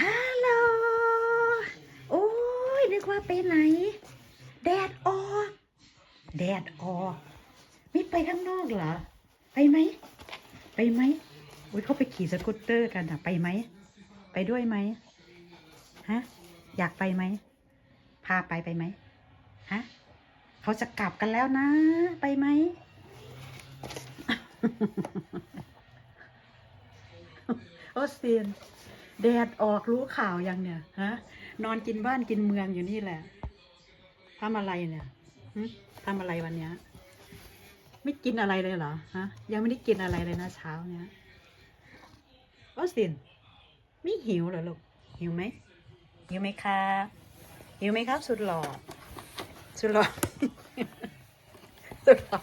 ฮัลโหล โอ้ย นึกว่าไปไหน แดดออก แดดออกไม่ไปข้างนอกเหรอ ไปไหม ไปไหมอุ้ยเขาไปขี่สกูตเตอร์กันอะไปไหม ไปด้วยไหมฮะ อยากไปไหม พาไปไปไหมฮะเขาจะกลับกันแล้วนะ ไปไหม โอสเตียนแดดออกรู้ข่าวยังเนี่ยฮะนอนกินบ้านกินเมืองอยู่นี่แหละทำอะไรเนี่ยทำอะไรวันเนี้ย ไม่กินอะไรเลยเหรอฮะ ยังไม่ได้กินอะไรเลยนะเช้าเนี้ยออสตินไม่หิวเหรอลูกหิวไหมหิวไหมครับหิวไหมครับ สุดหล่อสุดหล่อสุดหล่อ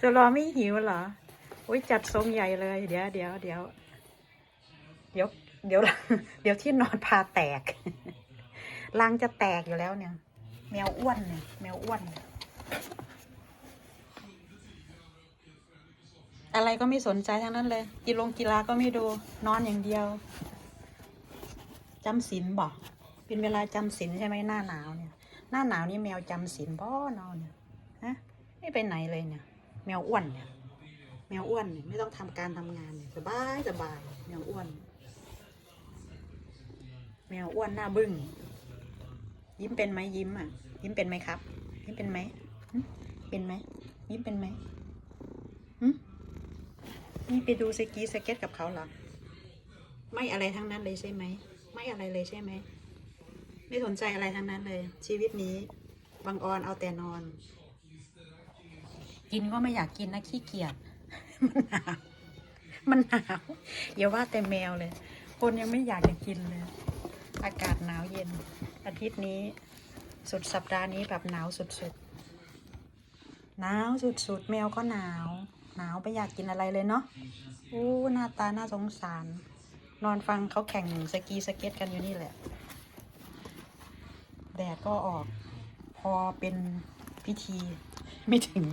สุดหล่อไม่หิวเหรออุ้ยจัดทรงใหญ่เลย เดี๋ยวเดี๋ยวเดี๋ยว ดี๋ยวเดี๋ยวเดี๋ยวที่นอนพาแตกรังจะแตกอยู่แล้วเนี่ย แมวอ้วนเนี่ยแมวอ้วนเนี่ยอะไรก็ไม่สนใจทั้งนั้นเลย กีฬงกีฬาก็ไม่ดู นอนอย่างเดียวจำศีลบอกเป็นเวลาจำศีลใช่ไหมหน้าหนาวเนี่ย หน้าหนาวนี่แมวจำศีลบ่นอนเนี่ยฮะไม่ไปไหนเลยเนี่ย แมวอ้วนเนี่ย แมวอ้วนเนี่ยไม่ต้องทำการทำงานเนี่ยสบายสบายแมวอ้วน แมวอ้วนหน้าบึ้งยิ้มเป็นไหมยิ้มอะ ยิ้มเป็นไหมครับ ยิ้มเป็นไหมเป็นไหมยิ้มเป็นไหมหึนี่ไปดูสกีสเก็ตกับเขาเหรอไม่อะไรทั้งนั้นเลยใช่ไหมไม่อะไรเลยใช่ไหมไม่สนใจอะไรทั้งนั้นเลย ชีวิตนี้บางออนเอาแต่นอน กินก็ไม่อยากกินนะขี้เกียจมันหนาวมันหนาวอย่าว่าแต่แมวเลย คนยังไม่อยากจะกินเลย อากาศหนาวเย็น อาทิตย์นี้ สุดสัปดาห์นี้แบบหนาวสุดๆ หนาวสุดๆ แมวก็หนาว หนาวไม่อยากกินอะไรเลยเนาะอู้หน้าตาน่าสงสาร นอนฟังเขาแข่งสกีสเก็ตกันอยู่นี่แหละ แดดก็ออก พอเป็นพิธี ไม่ถึง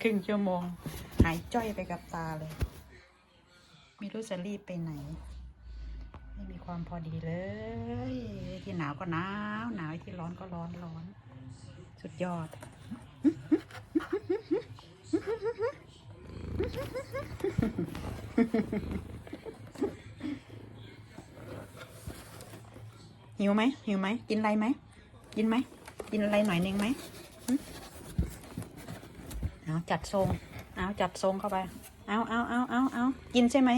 ครึ่งชั่วโมง หายจ้อยไปกับตาเลย ไม่รู้จะรีบไปไหน ไม่มีความพอดีเลย ที่หนาวก็หนาวหนาวที่ร้อนก็ร้อนร้อน สุดยอด หิวไหมหิวไหมกินอะไรไหมกินไหมกินอะไรหน่อยหนึงไหมเอาจัดทรงเอาจัดทรงเข้าไป เอาเอาเอาเอาเอากินใช่ไหม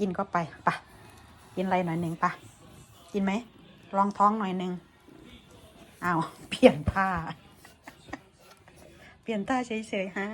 กินก็ไปไป กินอะไรหน่อยหนึ่งปะกินไหมลองท้องหน่อยหนึ่งเอาเปลี่ยนผ้า เปลี่ยนท่าเฉยๆฮะ